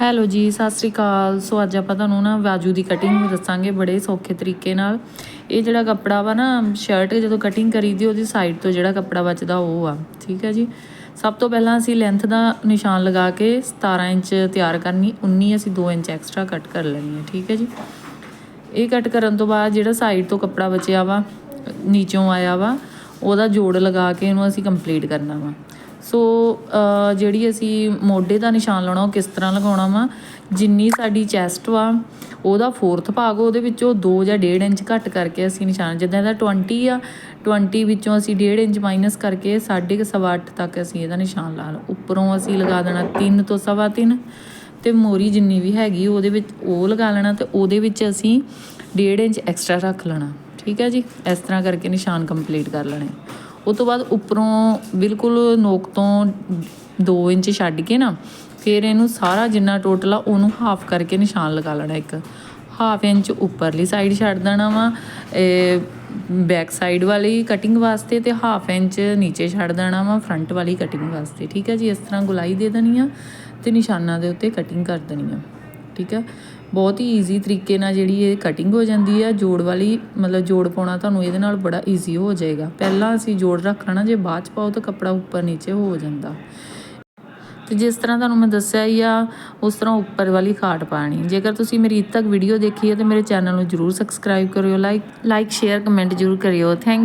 Hello ਜੀ, ਸਤਿ ਸ੍ਰੀ ਅਕਾਲ। ਸੋ ਅੱਜ ਆਪਾਂ ਤੁਹਾਨੂੰ ਨਾ ਬਾਜੂ ਦੀ ਕਟਿੰਗ ਦੱਸਾਂਗੇ ਬੜੇ ਸੌਖੇ ਤਰੀਕੇ ਨਾਲ। ਇਹ ਜਿਹੜਾ ਕੱਪੜਾ ਵਾ ਨਾ ਸ਼ਰਟ ਜਦੋਂ ਕਟਿੰਗ ਕਰੀਦੀ ਉਹਦੀ ਸਾਈਡ ਤੋਂ ਜਿਹੜਾ ਕੱਪੜਾ ਬਚਦਾ ਉਹ ਆ। ਠੀਕ ਹੈ ਜੀ? ਸਭ ਤੋਂ ਪਹਿਲਾਂ ਅਸੀਂ ਲੈਂਥ ਦਾ ਨਿਸ਼ਾਨ ਲਗਾ ਕੇ 17 ਇੰਚ ਤਿਆਰ ਕਰਨੀ 19 ਅਸੀਂ 2 ਇੰਚ ਐਕਸਟਰਾ ਕੱਟ ਕਰ ਲੈਣੀ ਹੈ। ਠੀਕ ਹੈ ਜੀ? ਇਹ ਕੱਟ ਕਰਨ ਤੋਂ ਬਾਅਦ ਜਿਹੜਾ ਸਾਈਡ ਤੋਂ ਕੱਪੜਾ ਬਚਿਆ ਵਾ, ਨੀਚੋਂ ਆਇਆ ਵਾ, ਉਹਦਾ ਜੋੜ ਲਗਾ ਕੇ ਇਹਨੂੰ ਅਸੀਂ ਕੰਪਲੀਟ ਕਰਨਾ ਵਾ। ਸੋ ਜਿਹੜੀ ਅਸੀਂ ਮੋਢੇ ਦਾ ਨਿਸ਼ਾਨ ਲਾਉਣਾ, ਉਹ ਕਿਸ ਤਰ੍ਹਾਂ ਲਗਾਉਣਾ ਵਾ? ਜਿੰਨੀ ਸਾਡੀ ਚੈਸਟ ਵਾ, ਉਹਦਾ ਫੋਰਥ ਭਾਗ, ਉਹਦੇ ਵਿੱਚੋਂ 2 ਜਾਂ 1.5 ਇੰਚ ਘੱਟ ਕਰਕੇ ਅਸੀਂ ਨਿਸ਼ਾਨ, ਜਿੱਦਾਂ ਇਹਦਾ 20 ਆ 20 ਵਿੱਚੋਂ ਅਸੀਂ 1.5 ਇੰਚ ਮਾਈਨਸ ਕਰਕੇ 8.5 ਅੱਠ ਤੱਕ ਅਸੀਂ ਇਹਦਾ ਨਿਸ਼ਾਨ ਲਾ ਲਓ। ਉੱਪਰੋਂ ਅਸੀਂ ਲਗਾ ਦੇਣਾ 3 ਤੋਂ ਸਵਾ ਤਿੰਨ, ਤੇ ਮੋਰੀ ਜਿੰਨੀ ਵੀ ਹੈਗੀ, ਉਹਦੇ ਵਿੱਚ ਉਹ ਲਗਾ ਲੈਣਾ, ਤੇ ਉਹਦੇ ਵਿੱਚ ਅਸੀਂ 1.5 ਇੰਚ ਐਕਸਟਰਾ ਰੱਖ ਲੈਣਾ। ਠੀਕ ਹੈ ਜੀ? ਇਸ ਤਰ੍ਹਾਂ ਕਰਕੇ ਨਿਸ਼ਾਨ ਕੰਪਲੀਟ ਕਰ ਲੈਣੇ। ਉਸ ਤੋਂ ਬਾਅਦ ਉੱਪਰੋਂ ਬਿਲਕੁਲ ਨੋਕ ਤੋਂ 2 ਇੰਚ ਛੱਡ ਕੇ ਨਾ, ਫਿਰ ਇਹਨੂੰ ਸਾਰਾ ਜਿੰਨਾ ਟੋਟਲ ਆ ਉਹਨੂੰ ਹਾਫ ਕਰਕੇ ਨਿਸ਼ਾਨ ਲਗਾ ਲੈਣਾ ਇੱਕ। ਹਾਫ ਇੰਚ ਉੱਪਰਲੀ ਸਾਈਡ ਛੱਡ ਦੇਣਾ ਵਾ ਬੈਕ ਸਾਈਡ ਵਾਲੀ ਕਟਿੰਗ ਵਾਸਤੇ ਤੇ ਹਾਫ ਇੰਚ ਨੀਚੇ ਛੱਡ ਦੇਣਾ ਵਾ ਫਰੰਟ ਵਾਲੀ ਕਟਿੰਗ ਵਾਸਤੇ। ਠੀਕ ਹੈ ਜੀ, ਇਸ ਤਰ੍ਹਾਂ ਗੁਲਾਈ ਦੇ ਦੇਣੀ ਆ ਤੇ ਨਿਸ਼ਾਨਾਂ ਦੇ ਉੱਤੇ ਕਟਿੰਗ ਕਰ ਦੇਣੀ ਆ। ਠੀਕ ਹੈ? ਬਹੁਤ ਹੀ ਈਜ਼ੀ ਤਰੀਕੇ ਨਾਲ ਜਿਹੜੀ ਇਹ ਕਟਿੰਗ ਹੋ ਜਾਂਦੀ ਆ ਜੋੜ ਵਾਲੀ, ਮਤਲਬ ਜੋੜ ਪਾਉਣਾ ਤੁਹਾਨੂੰ ਇਹਦੇ ਨਾਲ ਬੜਾ ਈਜ਼ੀ ਹੋ ਜਾਏਗਾ। ਪਹਿਲਾਂ ਅਸੀਂ ਜੋੜ ਰੱਖਣਾ ਜੇ ਬਾਅਦ ਚ ਪਾਓ ਤਾਂ ਕੱਪੜਾ ਉੱਪਰ ਨੀਚੇ ਹੋ ਜਾਂਦਾ। ਤੇ ਜਿਸ ਤਰ੍ਹਾਂ ਤੁਹਾਨੂੰ ਮੈਂ ਦੱਸਿਆ ਹੀ ਆ, ਉਸ ਤਰ੍ਹਾਂ ਉੱਪਰ ਵਾਲੀ ਖਾਟ ਪਾਣੀ ਜੇਕਰ ਤੁਸੀਂ ਮੇਰੀ ਇੱਥੇ ਤੱਕ ਵੀਡੀਓ ਦੇਖੀ ਹੈ, ਤੇ ਮੇਰੇ ਚੈਨਲ ਨੂੰ ਜਰੂਰ ਸਬਸਕ੍ਰਾਈਬ ਕਰਿਓ ਲਾਈਕ ਲਾਈਕ ਸ਼ੇਅਰ ਕਮੈਂਟ ਜਰੂਰ ਕਰਿਓ। ਥੈਂਕ